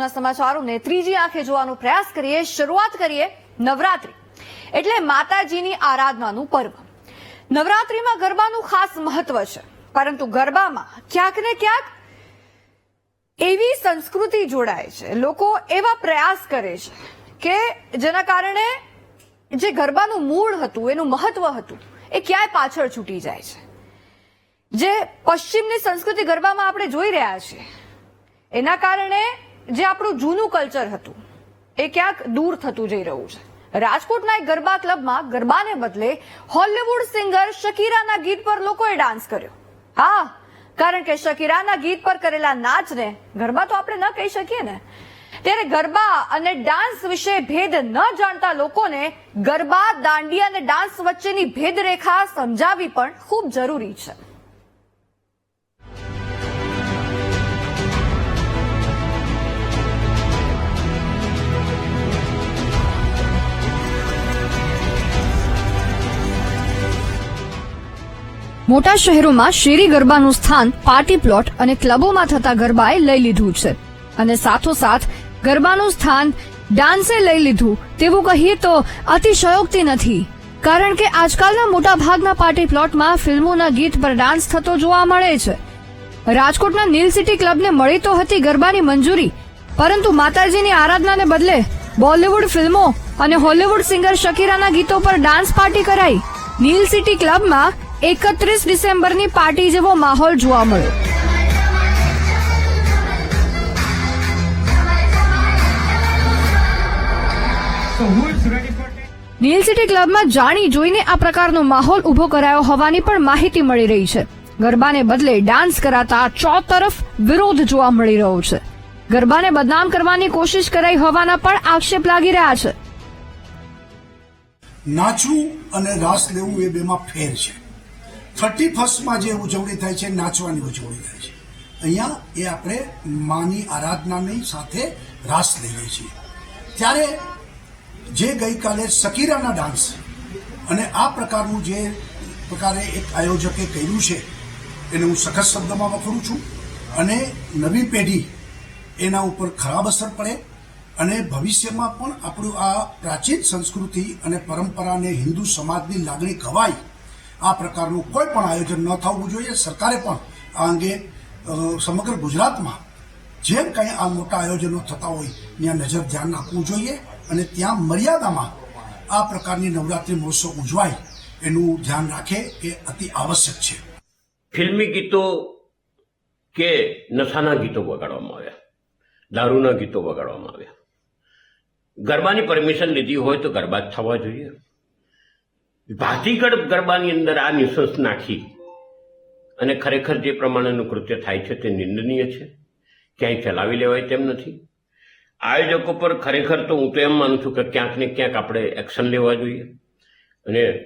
આજના સમાચારોને ત્રીજી આંખે જોવાનો પ્રયાસ કરીએ. શરૂઆત કરીએ નવરાત્રી, એટલે માતાજીની આરાધનાનું પર્વ. નવરાત્રીમાં ગરબાનું ખાસ મહત્વ છે, પરંતુ ગરબામાં ક્યાંક ને ક્યાંક એવી સંસ્કૃતિ જોડાય છે, લોકો એવા પ્રયાસ કરે છે કે જેના કારણે જે ગરબાનું મૂળ હતું, એનું મહત્વ હતું, એ ક્યાંય પાછળ છૂટી જાય છે. જે પશ્ચિમની સંસ્કૃતિ ગરબામાં આપણે જોઈ રહ્યા છીએ, એના કારણે જે આપણું જૂનું કલ્ચર હતું, એ ક્યાંક દૂર થતું જઈ રહ્યું છે. રાજકોટના એક ગરબા ક્લબમાં ગરબાને બદલે હોલિવૂડ સિંગર શકીરાના ગીત પર લોકોએ ડાન્સ કર્યો. હા, કારણ કે શકીરાના ગીત પર કરેલા નાચને ગરબા તો આપણે ન કહી શકીએ ને. ત્યારે ગરબા અને ડાન્સ વિશે ભેદ ન જાણતા લોકોને ગરબા, દાંડિયા અને ડાન્સ વચ્ચેની ભેદરેખા સમજાવવી પણ ખૂબ જરૂરી છે. મોટા શહેરોમાં શેરી ગરબાનું સ્થાન, પાર્ટી પ્લોટ અને ક્લબોમાં થતા ગરબાએ લઈ લીધું છે. અને સાથોસાથ ગરબાનું સ્થાન ડાન્સે લઈ લીધું, તેવું કહીએ તો અતિશયોક્તિ નથી. કારણ કે આજકાલના મોટા ભાગના પાર્ટી પ્લોટમાં ફિલ્મોના ગીત પર ડાન્સ થતો જોવા મળે છે. રાજકોટના નીલ સિટી ક્લબને મળી તો હતી ગરબાની મંજૂરી, પરંતુ માતાજીની આરાધનાને બદલે બોલિવૂડ ફિલ્મો અને હોલિવૂડ સિંગર શકીરાના ગીતો પર ડાન્સ પાર્ટી કરાઈ. નીલ સિટી ક્લબમાં એકત્રીસ ડિસેમ્બરની પાર્ટી જેવો માહોલ જોવા મળ્યો? નીલ સિટી ક્લબમાં જાણી જોઈને આ પ્રકારનો માહોલ ઊભો કરાયો હોવાની પણ માહિતી મળી રહી છે. ગરબાને બદલે ડાન્સ કરાતા ચોતરફ વિરોધ જોવા મળી રહ્યો છે. ગરબાને બદનામ કરવાની કોશિશ કરાઈ હોવાના પણ આક્ષેપ લાગી રહ્યા છે. નાચવું અને રાસ લેવું એ બેમાં ફેર છે. થર્ટી ફર્સ્ટમાં જે ઉજવણી થાય છે, નાચવાની ઉજવણી થાય છે. અહીંયા એ આપણે માની આરાધનાની સાથે રાસ લઈએ છીએ. ત્યારે જે ગઈકાલે સકીરાના ડાન્સ અને આ પ્રકારનું જે પ્રકારે એક આયોજકે કર્યું છે, એને હું સખત શબ્દમાં વખરું છું. અને નવી પેઢી એના ઉપર ખરાબ અસર પડે અને ભવિષ્યમાં પણ આપણું આ પ્રાચીન સંસ્કૃતિ અને પરંપરાને હિન્દુ સમાજની લાગણી ખવાય આ પ્રકારનું કોઈ પણ આયોજન ન થવું જોઈએ. સરકારે પણ આ અંગે સમગ્ર ગુજરાતમાં જેમ કંઈ આ મોટા આયોજનો થતા હોય, ત્યાં નજર ધ્યાન આપવું જોઈએ અને ત્યાં મર્યાદામાં આ પ્રકારની નવરાત્રિ મહોત્સવ ઉજવાય એનું ધ્યાન રાખે એ અતિ આવશ્યક છે. ફિલ્મી ગીતો કે નશાના ગીતો વગાડવામાં આવ્યા? દારૂના ગીતો વગાડવામાં આવ્યા? ગરબાની પરમિશન લીધી હોય તો ગરબા જ થવા જોઈએ. ભાતીગઢ ગરબાની અંદર આ નિશંસ નાખી. અને ખરેખર જે પ્રમાણેનું કૃત્ય થાય છે તે નિંદનીય છે. ક્યાંય ચલાવી લેવાય તેમ નથી. આયોજકો પર ખરેખર તો હું તો એમ માનું છું કે ક્યાંક ને ક્યાંક આપણે એક્શન લેવા જોઈએ. અને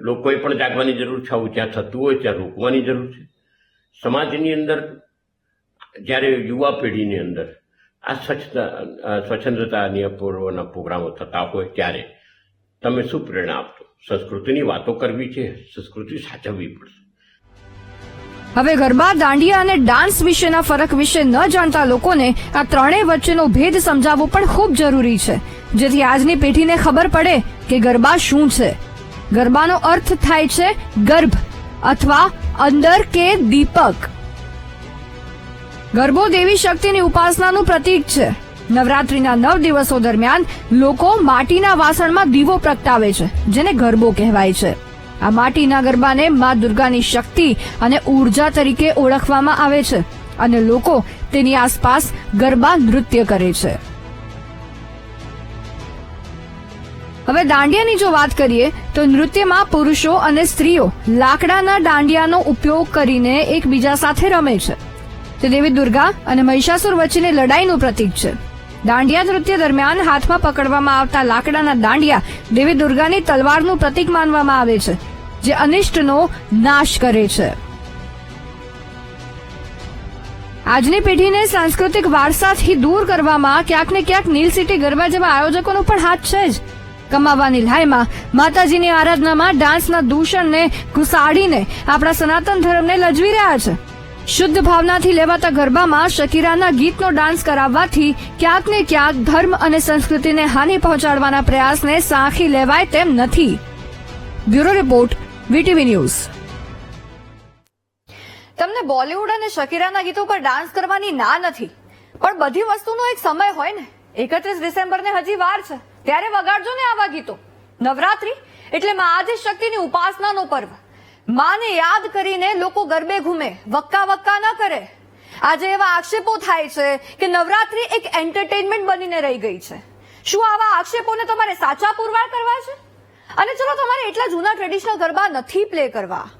લોકોએ પણ જાગવાની જરૂર છે. આવું જ્યાં થતું હોય ત્યાં રોકવાની જરૂર છે. સમાજની અંદર જ્યારે યુવા પેઢીની અંદર આ સ્વચ્છતા સ્વચ્છંદતા સ્વચ્છંદતાની પૂર્વના પ્રોગ્રામો થતા હોય ત્યારે તમે શું પ્રેરણા આપશો? સંસ્કૃતિની વાતો કરવી છે, સંસ્કૃતિ સાચવવી પડશે. હવે ગરબા દાંડિયા અને ડાન્સ વિશેના ફરક વિશે ન જાણતા લોકોને આ ત્રણેય વચ્ચેનો ભેદ સમજાવવો પણ ખૂબ જરૂરી છે. જેથી આજની પેઢીને ખબર પડે કે ગરબા શું છે. ગરબાનો અર્થ થાય છે ગર્ભ અથવા અંદર કે દીપક. ગરબો દેવી શક્તિની ઉપાસનાનું પ્રતીક છે. નવરાત્રીના નવ દિવસો દરમિયાન લોકો માટીના વાસણમાં દીવો પ્રગટાવે છે, જેને ગરબો કહેવાય છે. આ માટીના ગરબાને મા દુર્ગાની શક્તિ અને ઊર્જા તરીકે ઓળખવામાં આવે છે અને લોકો તેની આસપાસ ગરબા નૃત્ય કરે છે. હવે દાંડિયાની જો વાત કરીએ, તો નૃત્યમાં પુરુષો અને સ્ત્રીઓ લાકડાના દાંડિયાનો ઉપયોગ કરીને એકબીજા સાથે રમે છે. તે દેવી દુર્ગા અને મહિષાસુર વચ્ચેની લડાઈનું પ્રતીક છે. દાંડિયા નૃત્ય દરમિયાન હાથમાં પકડવામાં આવતા લાકડાના દાંડિયા દેવી દુર્ગાની તલવારનું પ્રતીક માનવામાં આવે છે, જે અનિષ્ટનો નાશ કરે છે. આજની પેઢીને સાંસ્કૃતિક વારસાથી દૂર કરવામાં ક્યાંક ને ક્યાંક નીલ સિટી ગરબા જેવા આયોજકોનો પણ હાથ છે જ. કમાવાની લાયમાં માતાજીની આરાધનામાં ડાન્સના દૂષણને ઘુસાડીને આપણા સનાતન ધર્મને લજવી રહ્યા છે. શુદ્ધ ભાવનાથી લેવાતા ગરબામાં શકીરાના ગીતનો ડાન્સ કરાવવાથી ક્યાંક ને ક્યાંક ધર્મ અને સંસ્કૃતિને હાનિ પહોંચાડવાના પ્રયાસને સાંખી લેવાય તેમ નથી. Bureau report, VTV news. તમને બોલિવૂડ અને શકીરાના ગીતો પર ડાન્સ કરવાની ના નથી. પણ બધી વસ્તુનો એક સમય હોય ને. એકત્રીસ ડિસેમ્બરને હજી વાર છે. ત્યારે વગાડજો ને આવા ગીતો. નવરાત્રી એટલે માં આદિ શક્તિની ઉપાસનાનો પર્વ. માને યાદ કરીને લોકો ગરબે ઘૂમે, વક્કા વક્કા ન કરે. આજે એવા આક્ષેપો થાય છે કે નવરાત્રી એક એન્ટરટેનમેન્ટ બનીને રહી ગઈ છે. શું આવા આક્ષેપોને તમારે સાચા પુરવાર કરવા છે? અને ચલો તમારે એટલા જૂના ટ્રેડિશનલ ગરબા નથી પ્લે કરવા.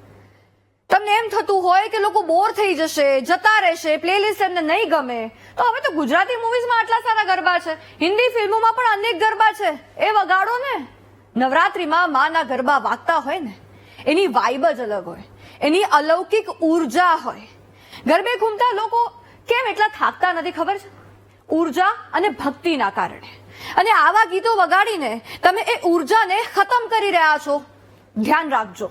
તમને એમ થતું હોય કે લોકો બોર થઈ જશે, જતા રહેશે પ્લેલિસ્ટ એમને નહીં ગમે, તો હવે તો ગુજરાતી મૂવીઝમાં આટલા સારા ગરબા છે. હિન્દી ફિલ્મોમાં પણ અનેક ગરબા છે. એ વગાડો ને. નવરાત્રીમાં માના ગરબા વાગતા હોય ને. એની વાઇબ જ અલગ હોય. એની અલૌકિક ઊર્જા હોય. ગરબે ઘૂમતા લોકો કેમ એટલા થાકતા નથી ખબર છે? ઊર્જા અને ભક્તિના કારણે. અને આવા ગીતો વગાડીને તમે એ ઉર્જાને ખતમ કરી રહ્યા છો. ધ્યાન રાખજો.